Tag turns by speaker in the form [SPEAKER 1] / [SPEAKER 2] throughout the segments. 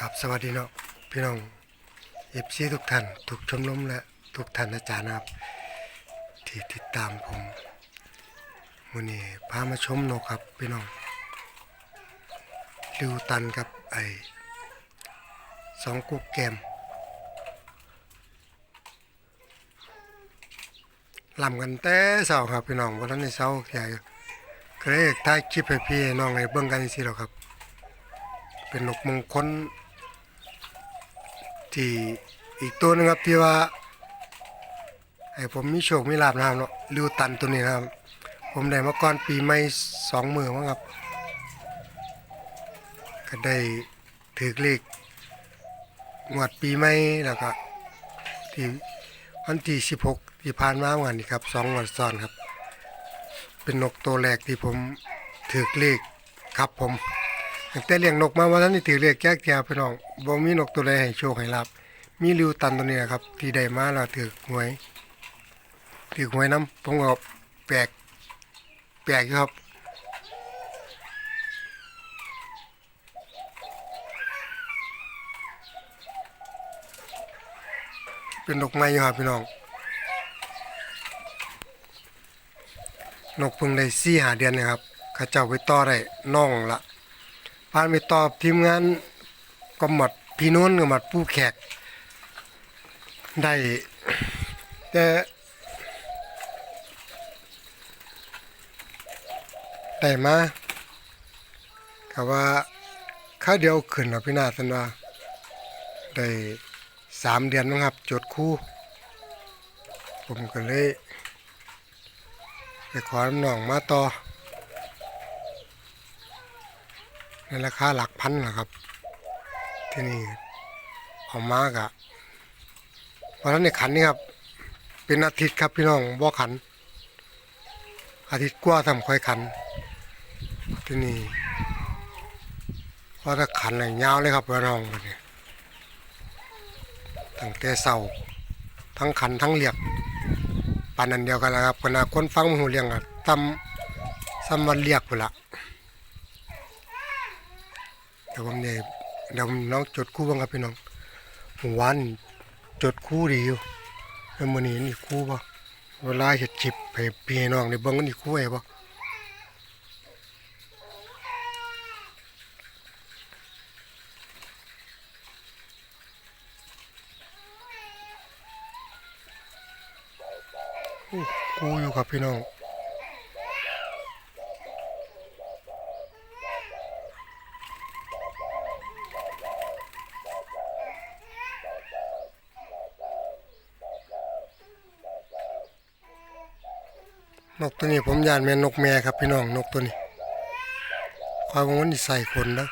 [SPEAKER 1] ครับสวัสดีเนาะพี่น้องเอฟซีทุกท่านทุกชมรมและทุกท่านอาจารย์นะครับ ที่ติดตามผมวันนี้พามาชมนกครับพี่น้องลิวตันกับไอสองกุกแกมลำกันแต่เสาครับพี่น้องวันนั้นในเสาใหญ่ก็เลยถ่ายคลิปให้พี่น้องให้เบิ่งกันสิหรอครับ เป็นนกมงคล ที่อีกตัวนึงครับที่ว่าไอ้ผมมีโชคมีลาบนะครับเนาะลิวตันตัวนี้นะครับ ผมได้มาก่อนปีใหม่สองมือมั้งครับ ก็ได้ถือเลขงวดปีใหม่แล้วก็ที่วันที่สิบหกที่ผ่านมาวันนี้ครับสองวันซ้อนครับ เป็นนกตัวแรกที่ผมถือเลขครับผม ตั้งแต่เลี้ยงนกมาวันนั้นนี่ถือเรียกแจ๊กแจวพี่น้องบ่มีนกตัวใดให้โชคให้ลาบมีริวตันตัวนี้นะครับ ที่ได้มาแล้วถือหวยถือหวยน้ำผมก็แปลกแปลกครับเป็นนกไม้อยู่ครับพี่น้อง นกพิ่งได้สี่หาเดือนนะครับข้าเจ้าไปต่อได้น้องละ ผ่านไปตอบทีมงานก็หมัดพี่โน้นกับหมัดผู้แขก ได้ แต่ได้มากับว่าข้าเดียวขึ้นแล้วพี่นาสันว่าได้สามเดือนมั้งครับจดคู่ ผมก็เลยไปขอน้องมาต่อ ในราคาหลักพันนะครับ ที่นี่เอามากอะเพราะฉะนั้นในขันนี่ครับ เป็นอาทิตย์ครับพี่น้องบ่ขัน อาทิตย์กว่าทำค่อยขัน ที่นี่เพราะถ้าขันอะไรยาวเลยครับพี่น้องบัดนี้ตั้งแต่เสาทั้งขันทั้งเหลียกปานนั้นเดียวกันนะครับขณะคนฟังมหูเรียงอะทำสมวันเรียกไปละ เดี๋ยวผมเนี่ยเดี๋ยวผมน้องจดคู่บ้างครับพี่น้องวันจดคู่ดีอยู่แล้วมื้อนี้นี่คู่บ่เวลาเฮ็ดจิบให้พี่น้องได้เบิ่งกันนี่คู่ไอ้บ่โอ้คู่อยู่ครับพี่น้อง นกตัวนี้ผมยานแม่นกแม่ครับพี่น้องนกตัวนี้คอยว่ามันนิสัยคนนะ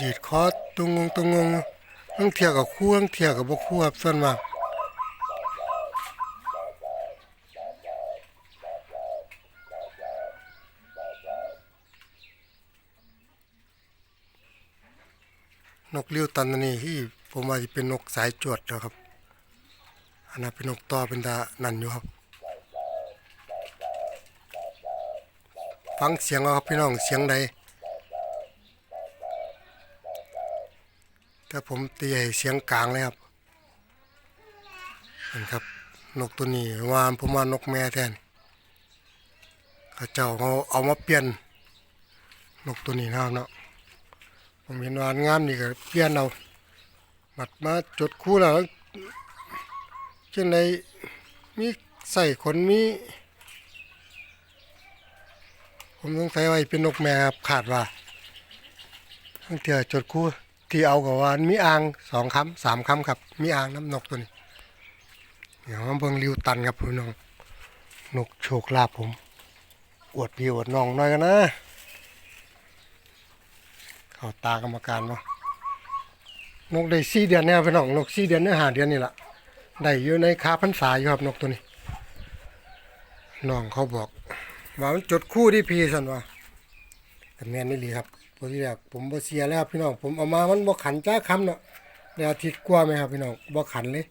[SPEAKER 1] ยืดคอตุงงงตุงงงทั้งเที่ยวกับคู่ทั้งเที่ยวกับบ่คู่ครับส่วนมากนกเลี้ยวตันนี้ที่ผมว่าจะเป็นนกสายจวดนะครับอันนั้นเป็นนกต่อเป็นตานันอยู่ครับ ฟังเสียงเอาครับพี่น้องเสียงใดแต่ผมตีให้เสียงกลางเลยครับเห็นครับนกตัวนี้ว่าผมว่านกแม่แทนเขาเจ้าเขาเอามาเปลี่ยนนกตัวนี้นะครับเนาะผมเห็นว่างามนี่ก็เปลี่ยนเอาบัดมาจดคู่แล้วเช่นใดมีใส่ขนมี ผมสงสัยว่าเป็นนกแม่ครับขาดว่าทั้งเถื่อจดคู่ที่เอากับว่ามีอ่างสองคำสามคำครับ มีอ่างน้ำนกตัวนี้เดี๋ยวมาเบิ่งริวตันครับพี่น้องนกโชคลาภผมอวดพี่อวดน้องหน่อยกันนะเข้าตากรรมการวะนกได้สี่เดือนเนี่ยพี่น้องนกสี่เดือนเนื้อหาเดือนนี่แหละได้อยู่ในคาพรรษาอยู่ครับนกตัวนี้น้องเขาบอก ว่ามันจดคู่ที่พีสันว่าแต่แมนนี่ลีครับพอที่แรกผมบ่เสียแล้วครับพี่น้องผมเอามามันบ่ขันจ้าคำเนาะเดี๋ยวอาทิตย์กว่าไหมครับพี่น้องบ่ขันเลย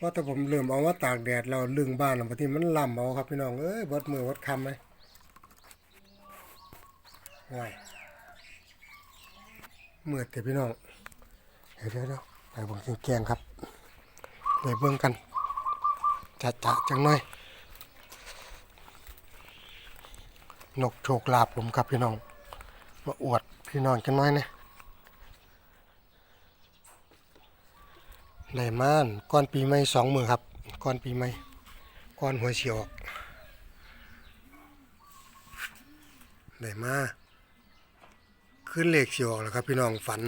[SPEAKER 1] ว่าแต่ผมเริ่มเอามาตากแดดแล้วลึงบ้านบางทีมันล่ำเอาครับพี่น้องเอ้ยเบิดมือเบิดคำเลยง่ายเมื่อแต่พี่น้องเดี๋ยวเดี๋ยวเดี๋ยวไปเบิ่งแกงครับไปเบิ่งกันจะจะจังหน่อย นกโชคลาภผมครับพี่น้อง มาอวดพี่น้องกันหน้อยนะได้ม่านก้อนปีใหม่สองมือครับก้อนปีใหม่ก้อนหัวเฉียวออกได้มาขึ้นเลขเฉียวออกแล้วครับ พี่น้องฝัน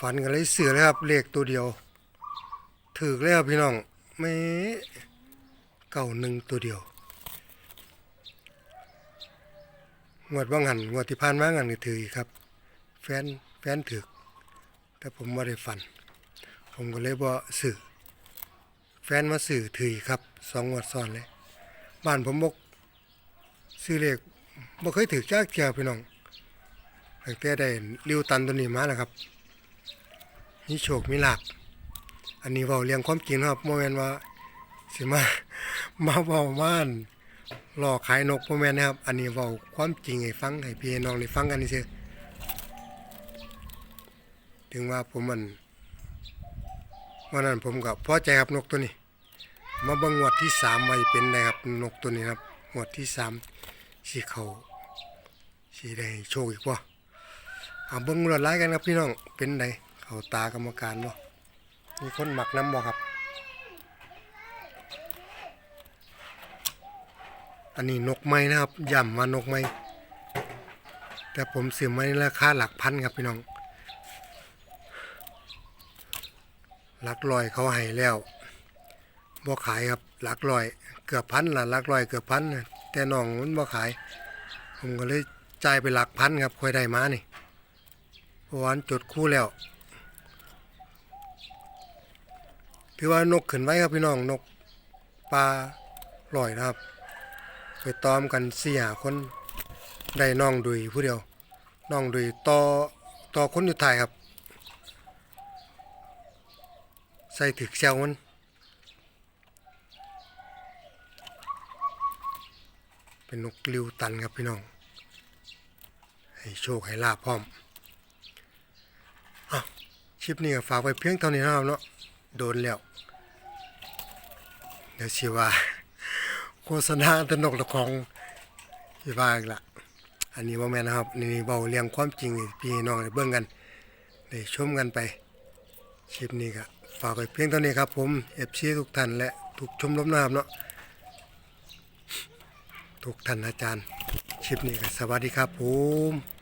[SPEAKER 1] ฝันกันเลยเสือเลยครับเลขตัวเดียวถือเลยครับพี่น้องไม่เก่าหนึ่งตัวเดียว งวดว่างหันงวดที่ผ่านมางันก็ถืออีกครับ แฟนแฟนถือแต่ผมไม่ได้ฟัน ผมก็เลยบ่สื่อแฟนมาสื่อถือครับสองงวดซ้อนเลยบ้านผมบกซื้อเลขบ่เคยถือจ้าเทียพี่น้องตั้งแต่ได้ริวตันตัวนี้มาแล้วครับมีโชคมีลาภอันนี้เว้าเรียงความจริงนะครับโมเมนว่าสิมามาเว้าม่าน หลอกขายนกพ่อแม่นนะครับ อันนี้เว้าความจริงให้ฟังให้พี่น้องได้ฟังกันนี่ซื่อถึงว่าผมมันวันนั้นผมก็พอใจครับนกตัวนี้ มาบิ่งงวดที่สามไว้เป็นได้ครับนกตัวนี้ครับงวดที่สามสีเขาสีได้โชคอีกบ่เอาเบิ่งรวดไลายกันครับพี่น้องเป็นไดเขาตากรรมการบ่มีคนหมักน้ำบ่ครับ อันนี้นกไม้นะครับย่ำมานกไม้แต่ผมซื้อไม้ราคาหลักพันครับพี่น้อง หลักลอยเขาให้แล้วบ่ขายครับหลักลอย เกือบพันละหลักลอยเกือบพันแต่น้องมันบ่ขาย ผมก็เลยจ่ายไปหลักพันครับค่อยได้มานี่เพราะวันจดคู่แล้วถือว่านกขึ้นไว้ครับพี่น้องนกปลาลอยนะครับ ไปตอมกันสี่หาคนได้น้องดุยผู้เดียวน้องดุยต่อต่อคนอยู่ท้ายครับ ใส่ถึกเซลมันเป็นนกลิวตันครับพี่น้อง ให้โชคให้ลาภพร้อมอะคลิปนี้ฝากไว้เพียงเท่านี้นะครับเนาะโดนแล้ว เดี๋ยวสิว่า โฆษณาตนกตะของพี่ว่าอีกละอันนี้บ่แม่นะครับนี่เบาเรียงความจริงพี่น้องได้เบิ่งกันได้ชมกันไปคลิปนี้ก็ฝากไว้เพียงเท่านี้ครับ ผม FC ทุกท่านและทุกชมรมนะครับเนาะทุกท่านอาจารย์คลิปนี้ก็สวัสดีครับผม